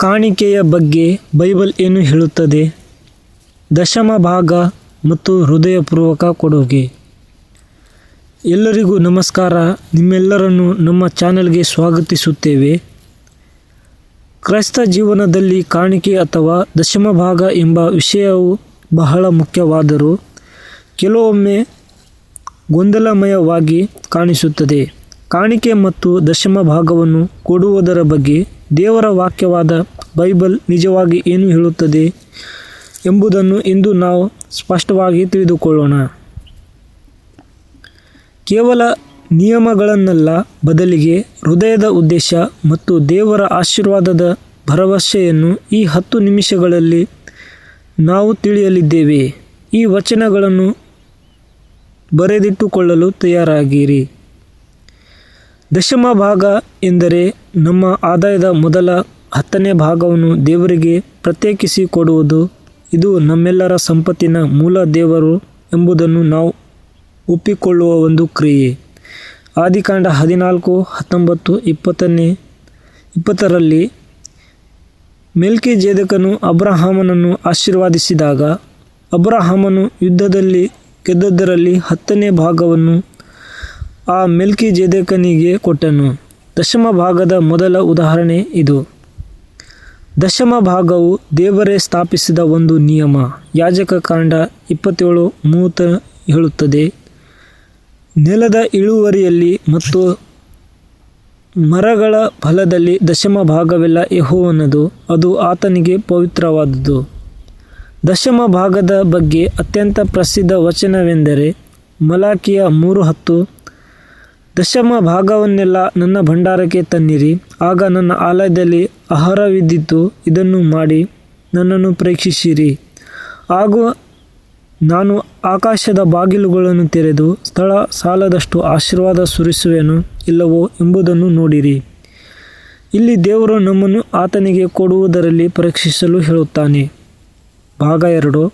ಕಾಣಿಕೆಯ ಬಗ್ಗೆ ಬೈಬಲ್ ಏನು ಹೇಳುತ್ತದೆ? ದಶಮ ಭಾಗ ಮತ್ತು ಹೃದಯಪೂರ್ವಕ ಕೊಡುಗೆ. ಎಲ್ಲರಿಗೂ ನಮಸ್ಕಾರ. ನಿಮ್ಮೆಲ್ಲರನ್ನು ನಮ್ಮ ಚಾನೆಲ್ಗೆ ಸ್ವಾಗತಿಸುತ್ತೇವೆ. ಕ್ರೈಸ್ತ ಜೀವನದಲ್ಲಿ ಕಾಣಿಕೆ ಅಥವಾ ದಶಮ ಭಾಗ ಎಂಬ ವಿಷಯವು ಬಹಳ ಮುಖ್ಯವಾದರೂ ಕೆಲವೊಮ್ಮೆ ಗೊಂದಲಮಯವಾಗಿ ಕಾಣಿಸುತ್ತದೆ. ಕಾಣಿಕೆ ಮತ್ತು ದಶಮ ಭಾಗವನ್ನು ಕೊಡುವುದರ ಬಗ್ಗೆ ದೇವರ ವಾಕ್ಯವಾದ ಬೈಬಲ್ ನಿಜವಾಗಿ ಏನು ಹೇಳುತ್ತದೆ ಎಂಬುದನ್ನು ಇಂದು ನಾವು ಸ್ಪಷ್ಟವಾಗಿ ತಿಳಿದುಕೊಳ್ಳೋಣ. ಕೇವಲ ನಿಯಮಗಳನ್ನಲ್ಲ, ಬದಲಿಗೆ ಹೃದಯದ ಉದ್ದೇಶ ಮತ್ತು ದೇವರ ಆಶೀರ್ವಾದದ ಭರವಸೆಯನ್ನು ಈ ಹತ್ತು ನಿಮಿಷಗಳಲ್ಲಿ ನಾವು ತಿಳಿಯಲಿದ್ದೇವೆ. ಈ ವಚನಗಳನ್ನು ಬರೆದಿಟ್ಟುಕೊಳ್ಳಲು ತಯಾರಾಗಿರಿ. ದಶಮ ಭಾಗ ಎಂದರೆ ನಮ್ಮ ಆದಾಯದ ಮೊದಲ ಹತ್ತನೇ ಭಾಗವನ್ನು ದೇವರಿಗೆ ಪ್ರತ್ಯೇಕಿಸಿ ಕೊಡುವುದು. ಇದು ನಮ್ಮೆಲ್ಲರ ಸಂಪತ್ತಿನ ಮೂಲ ದೇವರು ಎಂಬುದನ್ನು ನಾವು ಒಪ್ಪಿಕೊಳ್ಳುವ ಒಂದು ಕ್ರಿಯೆ. ಆದಿಕಾಂಡ ಹದಿನಾಲ್ಕು, ಹತ್ತೊಂಬತ್ತು, ಇಪ್ಪತ್ತನೇ, ಇಪ್ಪತ್ತರಲ್ಲಿ ಮೆಲ್ಕಿ ಜೇದಕನು ಅಬ್ರಹಾಮನನ್ನು ಆಶೀರ್ವಾದಿಸಿದಾಗ, ಅಬ್ರಹಾಮನು ಯುದ್ಧದಲ್ಲಿ ಗೆದ್ದದ್ದರಲ್ಲಿ ಹತ್ತನೇ ಭಾಗವನ್ನು ಆ ಮಿಲ್ಕಿ ಜೇದೇಕನಿಗೆ ಕೊಟ್ಟನು. ದಶಮ ಭಾಗದ ಮೊದಲ ಉದಾಹರಣೆ ಇದು. ದಶಮ ಭಾಗವು ದೇವರೇ ಸ್ಥಾಪಿಸಿದ ಒಂದು ನಿಯಮ. ಯಾಜಕ ಕಾಂಡ ಇಪ್ಪತ್ತೇಳು ಮೂವತ್ತ ಹೇಳುತ್ತದೆ. ನೆಲದ ಇಳುವರಿಯಲ್ಲಿ ಮತ್ತು ಮರಗಳ ಫಲದಲ್ಲಿ ದಶಮ ಭಾಗವೆಲ್ಲ ಯಹೋವನದು, ಅದು ಆತನಿಗೆ ಪವಿತ್ರವಾದುದು. ದಶಮ ಭಾಗದ ಬಗ್ಗೆ ಅತ್ಯಂತ ಪ್ರಸಿದ್ಧ ವಚನವೆಂದರೆ ಮಲಾಕಿಯ ಮೂರು ಹತ್ತು ದಶಮ ಭಾಗವನ್ನೆಲ್ಲ ನನ್ನ ಭಂಡಾರಕ್ಕೆ ತನ್ನಿರಿ. ಆಗ ನನ್ನ ಆಲಯದಲ್ಲಿ ಆಹಾರವಿದ್ದಿತ್ತು ಇದನ್ನು ಮಾಡಿ ನನ್ನನ್ನು ಪ್ರೇಕ್ಷಿಸಿರಿ. ಹಾಗೂ ನಾನು ಆಕಾಶದ ಬಾಗಿಲುಗಳನ್ನು ತೆರೆದು ಸ್ಥಳ ಸಾಲದಷ್ಟು ಆಶೀರ್ವಾದ ಸುರಿಸುವೆನು ಇಲ್ಲವೋ ಎಂಬುದನ್ನು ನೋಡಿರಿ. ಇಲ್ಲಿ ದೇವರು ನಮ್ಮನ್ನು ಆತನಿಗೆ ಕೊಡುವುದರಲ್ಲಿ ಪರೀಕ್ಷಿಸಲು ಹೇಳುತ್ತಾನೆ. ಭಾಗ ಎರಡು.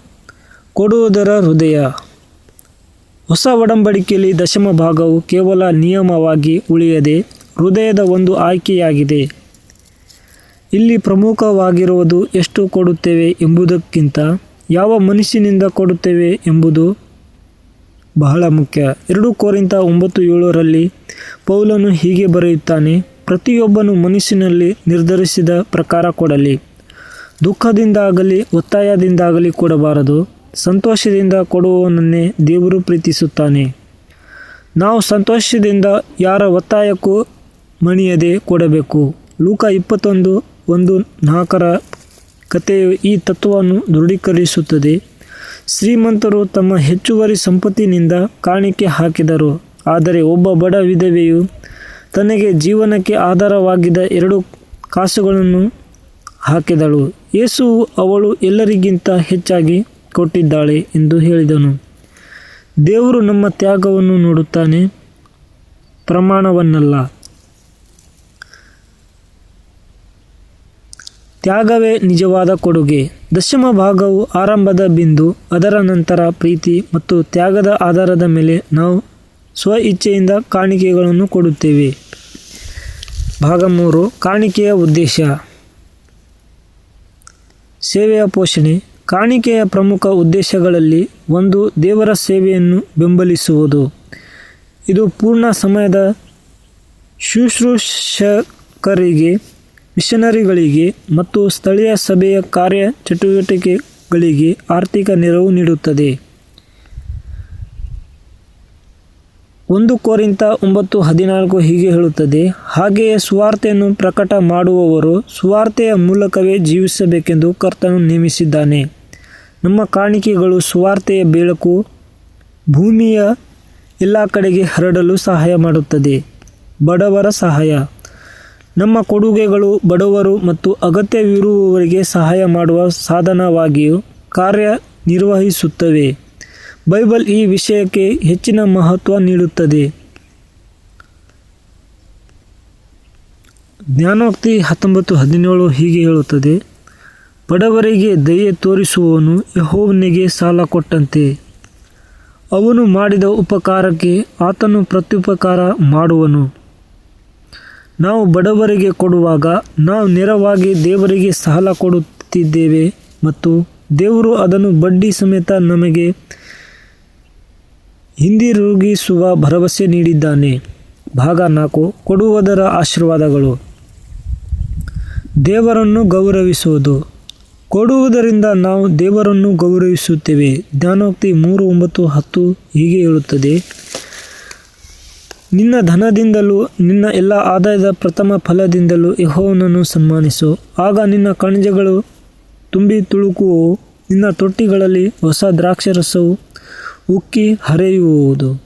ಕೊಡುವುದರ ಹೃದಯ. ಹೊಸ ಒಡಂಬಡಿಕೆಯಲ್ಲಿ ದಶಮ ಭಾಗವು ಕೇವಲ ನಿಯಮವಾಗಿ ಉಳಿಯದೆ ಹೃದಯದ ಒಂದು ಆಯ್ಕೆಯಾಗಿದೆ. ಇಲ್ಲಿ ಪ್ರಮುಖವಾಗಿರುವುದು ಎಷ್ಟು ಕೊಡುತ್ತೇವೆ ಎಂಬುದಕ್ಕಿಂತ ಯಾವ ಮನುಷ್ಯನಿಂದ ಕೊಡುತ್ತೇವೆ ಎಂಬುದು ಬಹಳ ಮುಖ್ಯ. ಎರಡು ಕೋರಿಂತ ಒಂಬತ್ತು ಏಳರಲ್ಲಿ ಪೌಲನು ಹೀಗೆ ಬರೆಯುತ್ತಾನೆ, ಪ್ರತಿಯೊಬ್ಬನು ಮನುಷ್ಯನಲ್ಲಿ ನಿರ್ಧರಿಸಿದ ಪ್ರಕಾರ ಕೊಡಲಿ. ದುಃಖದಿಂದಾಗಲಿ ಒತ್ತಾಯದಿಂದಾಗಲಿ ಕೊಡಬಾರದು. ಸಂತೋಷದಿಂದ ಕೊಡುವವನನ್ನೇ ದೇವರು ಪ್ರೀತಿಸುತ್ತಾನೆ. ನಾವು ಸಂತೋಷದಿಂದ ಯಾರ ಒತ್ತಾಯಕ್ಕೂ ಮಣಿಯದೆ ಕೊಡಬೇಕು. ಲೂಕ ಇಪ್ಪತ್ತೊಂದು ಒಂದು ನಾಲ್ಕರ ಕಥೆಯು ಈ ತತ್ವವನ್ನು ದೃಢೀಕರಿಸುತ್ತದೆ. ಶ್ರೀಮಂತರು ತಮ್ಮ ಹೆಚ್ಚುವರಿ ಸಂಪತ್ತಿನಿಂದ ಕಾಣಿಕೆ ಹಾಕಿದರು. ಆದರೆ ಒಬ್ಬ ಬಡ ವಿಧವೆಯು ತನಗೆ ಜೀವನಕ್ಕೆ ಆಧಾರವಾಗಿದ್ದ ಎರಡು ಕಾಸುಗಳನ್ನು ಹಾಕಿದಳು. ಯೇಸುವು ಅವಳು ಎಲ್ಲರಿಗಿಂತ ಹೆಚ್ಚಾಗಿ ಕೊಟ್ಟಿದ್ದಾಳೆ ಎಂದು ಹೇಳಿದನು. ದೇವರು ನಮ್ಮ ತ್ಯಾಗವನ್ನು ನೋಡುತ್ತಾನೆ, ಪ್ರಮಾಣವನ್ನಲ್ಲ. ತ್ಯಾಗವೇ ನಿಜವಾದ ಕೊಡುಗೆ. ದಶಮ ಭಾಗವು ಆರಂಭದ ಬಿಂದು, ಅದರ ನಂತರ ಪ್ರೀತಿ ಮತ್ತು ತ್ಯಾಗದ ಆಧಾರದ ಮೇಲೆ ನಾವು ಸ್ವ ಇಚ್ಛೆಯಿಂದ ಕಾಣಿಕೆಗಳನ್ನು ಕೊಡುತ್ತೇವೆ. ಭಾಗ ಮೂರು, ಕಾಣಿಕೆಯ ಉದ್ದೇಶ. ಸೇವೆಯ ಪೋಷಣೆ. ಕಾಣಿಕೆಯ ಪ್ರಮುಖ ಉದ್ದೇಶಗಳಲ್ಲಿ ಒಂದು ದೇವರ ಸೇವೆಯನ್ನು ಬೆಂಬಲಿಸುವುದು. ಇದು ಪೂರ್ಣ ಸಮಯದ ಶುಶ್ರೂಷಕರಿಗೆ, ಮಿಷನರಿಗಳಿಗೆ ಮತ್ತು ಸ್ಥಳೀಯ ಸಭೆಯ ಕಾರ್ಯ ಚಟುವಟಿಕೆಗಳಿಗೆ ಆರ್ಥಿಕ ನೆರವು ನೀಡುತ್ತದೆ. ಒಂದು ಕೋರಿಂತ ಒಂಬತ್ತು ಹದಿನಾಲ್ಕು ಹೀಗೆ ಹೇಳುತ್ತದೆ, ಹಾಗೆಯೇ ಸುವಾರ್ತೆಯನ್ನು ಪ್ರಕಟ ಮಾಡುವವರು ಸುವಾರ್ತೆಯ ಮೂಲಕವೇ ಜೀವಿಸಬೇಕೆಂದು ಕರ್ತನು ನೇಮಿಸಿದ್ದಾನೆ. ನಮ್ಮ ಕಾಣಿಕೆಗಳು ಸುವಾರ್ತೆಯ ಬೆಳಕು ಭೂಮಿಯ ಎಲ್ಲ ಕಡೆಗೆ ಹರಡಲು ಸಹಾಯ ಮಾಡುತ್ತದೆ. ಬಡವರ ಸಹಾಯ. ನಮ್ಮ ಕೊಡುಗೆಗಳು ಬಡವರು ಮತ್ತು ಅಗತ್ಯವಿರುವವರಿಗೆ ಸಹಾಯ ಮಾಡುವ ಸಾಧನವಾಗಿಯೂ ಕಾರ್ಯನಿರ್ವಹಿಸುತ್ತವೆ. ಬೈಬಲ್ ಈ ವಿಷಯಕ್ಕೆ ಹೆಚ್ಚಿನ ಮಹತ್ವ ನೀಡುತ್ತದೆ. ಜ್ಞಾನೋಕ್ತಿ ಹತ್ತೊಂಬತ್ತು ಹದಿನೇಳು ಹೀಗೆ ಹೇಳುತ್ತದೆ. ಬಡವರಿಗೆ ದಯೆ ತೋರಿಸುವವನು ಯಹೋವನಿಗೆ ಸಾಲ ಕೊಟ್ಟಂತೆ. ಅವನು ಮಾಡಿದ ಉಪಕಾರಕ್ಕೆ ಆತನು ಪ್ರತ್ಯುಪಕಾರ ಮಾಡುವನು. ನಾವು ಬಡವರಿಗೆ ಕೊಡುವಾಗ ನಾವು ನೇರವಾಗಿ ದೇವರಿಗೆ ಸಾಲ ಕೊಡುತ್ತಿದ್ದೇವೆ ಮತ್ತು ದೇವರು ಅದನ್ನು ಬಡ್ಡಿ ಸಮೇತ ನಮಗೆ ಹಿಂದಿರುಗಿಸುವ ಭರವಸೆ ನೀಡಿದ್ದಾನೆ. ಭಾಗ ನಾಲ್ಕು, ಕೊಡುವುದರ ಆಶೀರ್ವಾದಗಳು. ದೇವರನ್ನು ಗೌರವಿಸುವುದು. ಕೊಡುವುದರಿಂದ ನಾವು ದೇವರನ್ನು ಗೌರವಿಸುತ್ತೇವೆ. ಜ್ಞಾನೋಕ್ತಿ ಮೂರು ಒಂಬತ್ತು ಹತ್ತು ಹೀಗೆ ಹೇಳುತ್ತದೆ. ನಿನ್ನ ಧನದಿಂದಲೂ ನಿನ್ನ ಎಲ್ಲ ಆದಾಯದ ಪ್ರಥಮ ಫಲದಿಂದಲೂ ಯಹೋವನನ್ನು ಸನ್ಮಾನಿಸು. ಆಗ ನಿನ್ನ ಕಣಜಗಳು ತುಂಬಿ ತುಳುಕುವವು. ನಿನ್ನ ತೊಟ್ಟಿಗಳಲ್ಲಿ ಹೊಸ ದ್ರಾಕ್ಷರಸವು ಉಕ್ಕಿ ಹರಿಯುವುದು.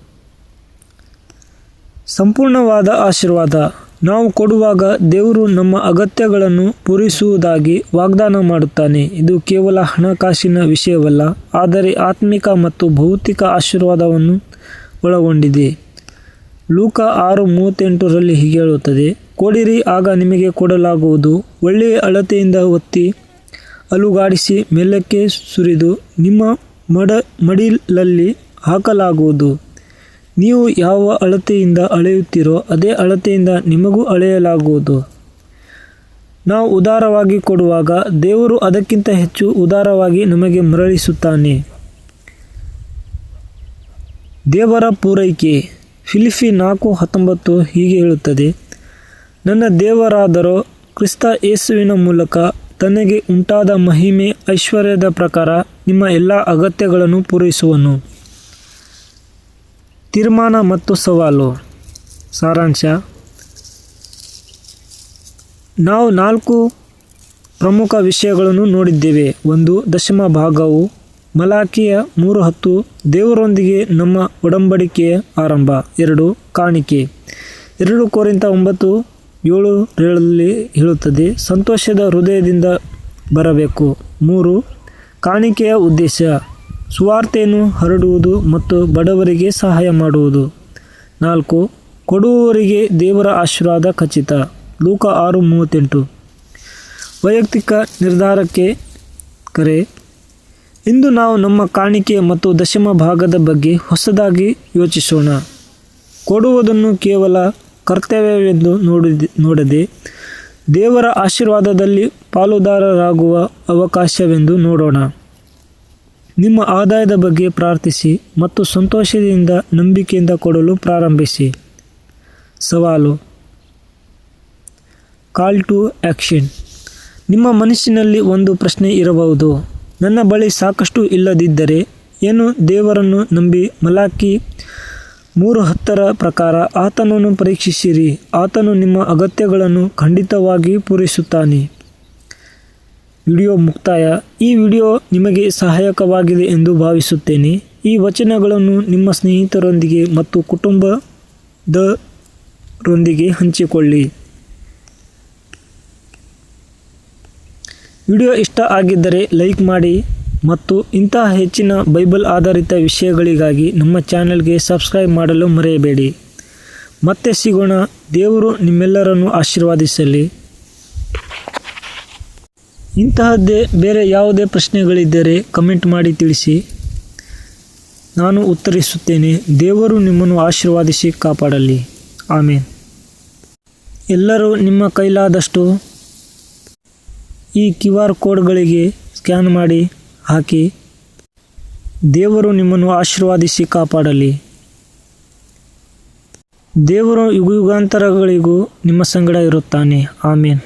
ಸಂಪೂರ್ಣವಾದ ಆಶೀರ್ವಾದ. ನಾವು ಕೊಡುವಾಗ ದೇವರು ನಮ್ಮ ಅಗತ್ಯಗಳನ್ನು ಪೂರೈಸುವುದಾಗಿ ವಾಗ್ದಾನ ಮಾಡುತ್ತಾನೆ. ಇದು ಕೇವಲ ಹಣಕಾಸಿನ ವಿಷಯವಲ್ಲ, ಆದರೆ ಆತ್ಮಿಕ ಮತ್ತು ಭೌತಿಕ ಆಶೀರ್ವಾದವನ್ನು ಒಳಗೊಂಡಿದೆ. ಲೂಕ ಆರು ಮೂವತ್ತೆಂಟರಲ್ಲಿ ಹೀಗೆ ಹೇಳುತ್ತದೆ, ಕೊಡಿರಿ, ಆಗ ನಿಮಗೆ ಕೊಡಲಾಗುವುದು. ಒಳ್ಳೆಯ ಅಳತೆಯಿಂದ ಒತ್ತಿ ಅಲುಗಾಡಿಸಿ ಮೇಲಕ್ಕೆ ಸುರಿದು ನಿಮ್ಮ ಮಡ, ಮಡಿಲಲ್ಲಿ ಹಾಕಲಾಗುವುದು. ನೀವು ಯಾವ ಅಳತೆಯಿಂದ ಅಳೆಯುತ್ತೀರೋ ಅದೇ ಅಳತೆಯಿಂದ ನಿಮಗೂ ಅಳೆಯಲಾಗುವುದು. ನಾವು ಉದಾರವಾಗಿ ಕೊಡುವಾಗ ದೇವರು ಅದಕ್ಕಿಂತ ಹೆಚ್ಚು ಉದಾರವಾಗಿ ನಮಗೆ ಮರಳಿಸುತ್ತಾನೆ. ದೇವರ ಪೂರೈಕೆ. ಫಿಲಿಫಿ ನಾಲ್ಕು ಹತ್ತೊಂಬತ್ತು ಹೀಗೆ ಹೇಳುತ್ತದೆ, ನನ್ನ ದೇವರಾದರೋ, ಕ್ರಿಸ್ತ ಯೇಸುವಿನ ಮೂಲಕ ತನಗೆ ಉಂಟಾದ ಮಹಿಮೆ ಐಶ್ವರ್ಯದ ಪ್ರಕಾರ ನಿಮ್ಮ ಎಲ್ಲ ಅಗತ್ಯಗಳನ್ನು ಪೂರೈಸುವನು. ತೀರ್ಮಾನ ಮತ್ತು ಸವಾಲು. ಸಾರಾಂಶ. ನಾವು ನಾಲ್ಕು ಪ್ರಮುಖ ವಿಷಯಗಳನ್ನು ನೋಡಿದ್ದೇವೆ. ಒಂದು, ದಶಮ ಭಾಗವು ಮಲಾಖಿಯ ಮೂರು ಹತ್ತು ದೇವರೊಂದಿಗೆ ನಮ್ಮ ಒಡಂಬಡಿಕೆಯ ಆರಂಭ. ಎರಡು, ಕಾಣಿಕೆ. ಎರಡು ಕೋರಿಂತ ಒಂಬತ್ತು ಏಳು ಏಳರಲ್ಲಿ ಹೇಳುತ್ತದೆ, ಸಂತೋಷದ ಹೃದಯದಿಂದ ಬರಬೇಕು. ಮೂರು, ಕಾಣಿಕೆಯ ಉದ್ದೇಶ. ಸುವಾರ್ತೆಯನ್ನು ಹರಡುವುದು ಮತ್ತು ಬಡವರಿಗೆ ಸಹಾಯ ಮಾಡುವುದು. ನಾಲ್ಕು, ಕೊಡುವವರಿಗೆ ದೇವರ ಆಶೀರ್ವಾದ ಖಚಿತ. ಲೂಕ ಆರು, ಮೂವತ್ತೆಂಟು. ವೈಯಕ್ತಿಕ ನಿರ್ಧಾರಕ್ಕೆ ಕರೆ. ಇಂದು ನಾವು ನಮ್ಮ ಕಾಣಿಕೆ ಮತ್ತು ದಶಮ ಭಾಗದ ಬಗ್ಗೆ ಹೊಸದಾಗಿ ಯೋಚಿಸೋಣ. ಕೊಡುವುದನ್ನು ಕೇವಲ ಕರ್ತವ್ಯವೆಂದು ನೋಡಿದ, ನೋಡದೆ ದೇವರ ಆಶೀರ್ವಾದದಲ್ಲಿ ಪಾಲುದಾರರಾಗುವ ಅವಕಾಶವೆಂದು ನೋಡೋಣ. ನಿಮ್ಮ ಆದಾಯದ ಬಗ್ಗೆ ಪ್ರಾರ್ಥಿಸಿ ಮತ್ತು ಸಂತೋಷದಿಂದ ನಂಬಿಕೆಯಿಂದ ಕೊಡಲು ಪ್ರಾರಂಭಿಸಿ. ಸವಾಲು. ಕಾಲ್ ಟು ಆ್ಯಕ್ಷನ್ ನಿಮ್ಮ ಮನಸ್ಸಿನಲ್ಲಿ ಒಂದು ಪ್ರಶ್ನೆ ಇರಬಹುದು. ನನ್ನ ಬಳಿ ಸಾಕಷ್ಟು ಇಲ್ಲದಿದ್ದರೆ ಏನು ದೇವರನ್ನು ನಂಬಿ? ಮಲಾಕಿ ಮೂರು ಹತ್ತರ ಪ್ರಕಾರ, ಆತನನ್ನು ಪರೀಕ್ಷಿಸಿರಿ. ಆತನು ನಿಮ್ಮ ಅಗತ್ಯಗಳನ್ನು ಖಂಡಿತವಾಗಿ ಪೂರೈಸುತ್ತಾನೆ. ವಿಡಿಯೋ ಮುಕ್ತಾಯ. ಈ ವಿಡಿಯೋ ನಿಮಗೆ ಸಹಾಯಕವಾಗಿದೆ ಎಂದು ಭಾವಿಸುತ್ತೇನೆ. ಈ ವಚನಗಳನ್ನು ನಿಮ್ಮ ಸ್ನೇಹಿತರೊಂದಿಗೆ ಮತ್ತು ಕುಟುಂಬದರೊಂದಿಗೆ ಹಂಚಿಕೊಳ್ಳಿ. ವಿಡಿಯೋ ಇಷ್ಟ ಆಗಿದ್ದರೆ ಲೈಕ್ ಮಾಡಿ ಮತ್ತು ಇಂತಹ ಹೆಚ್ಚಿನ ಬೈಬಲ್ ಆಧಾರಿತ ವಿಷಯಗಳಿಗಾಗಿ ನಮ್ಮ ಚಾನೆಲ್ಗೆ ಸಬ್ಸ್ಕ್ರೈಬ್ ಮಾಡಲು ಮರೆಯಬೇಡಿ. ಮತ್ತೆ ಸಿಗೋಣ. ದೇವರು ನಿಮ್ಮೆಲ್ಲರನ್ನು ಆಶೀರ್ವಾದಿಸಲಿ. ಇಂತಹದ್ದೇ ಬೇರೆ ಯಾವುದೇ ಪ್ರಶ್ನೆಗಳಿದ್ದರೆ ಕಮೆಂಟ್ ಮಾಡಿ ತಿಳಿಸಿ. ನಾನು ಉತ್ತರಿಸುತ್ತೇನೆ, ದೇವರು ನಿಮ್ಮನ್ನು ಆಶೀರ್ವಾದಿಸಿ ಕಾಪಾಡಲಿ. ಆಮೇನ್. ಎಲ್ಲರೂ ನಿಮ್ಮ ಕೈಲಾದಷ್ಟು ಈ ಕ್ಯೂ ಆರ್ ಕೋಡ್ಗಳಿಗೆ ಸ್ಕ್ಯಾನ್ ಮಾಡಿ ಹಾಕಿ, ದೇವರು ನಿಮ್ಮನ್ನು ಆಶೀರ್ವಾದಿಸಿ ಕಾಪಾಡಲಿ. ದೇವರು ಯುಗ ಯುಗಾಂತರಗಳಿಗೂ ನಿಮ್ಮ ಸಂಗಡ ಇರುತ್ತಾನೆ. ಆಮೇನ್.